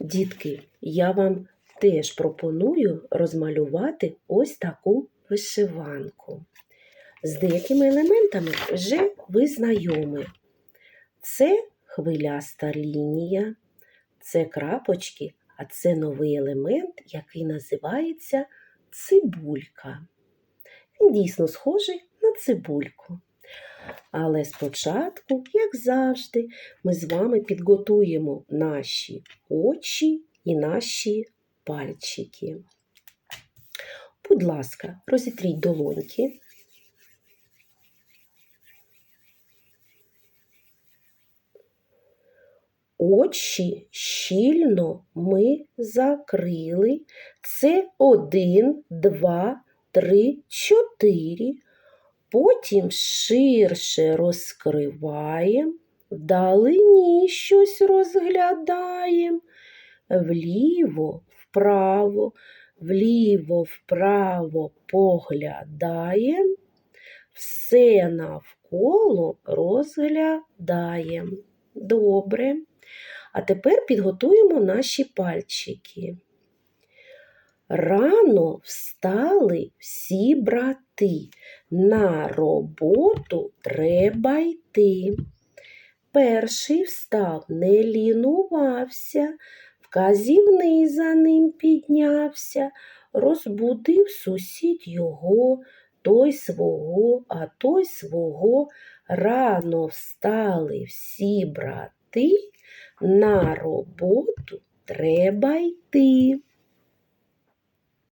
Дітки, я вам теж пропоную розмалювати ось таку вишиванку. З деякими елементами вже ви знайомі. Це хвиляста лінія, це крапочки, а це новий елемент, який називається цибулька. Він дійсно схожий на цибульку. Але спочатку, як завжди, ми з вами підготуємо наші очі і наші пальчики. Будь ласка, розітріть долоньки. Очі щільно ми закрили. Це один, два, три, чотири. Потім ширше розкриваємо, вдалині щось розглядаємо, вліво, вправо, вліво, вправо поглядаємо, все навколо розглядаємо. Добре. А тепер підготуємо наші пальчики. Рано встали всі брати. На роботу треба йти. Перший встав, не лінувався, вказівний за ним піднявся, розбудив сусід його, той свого, а той свого. Рано встали всі брати, на роботу треба йти.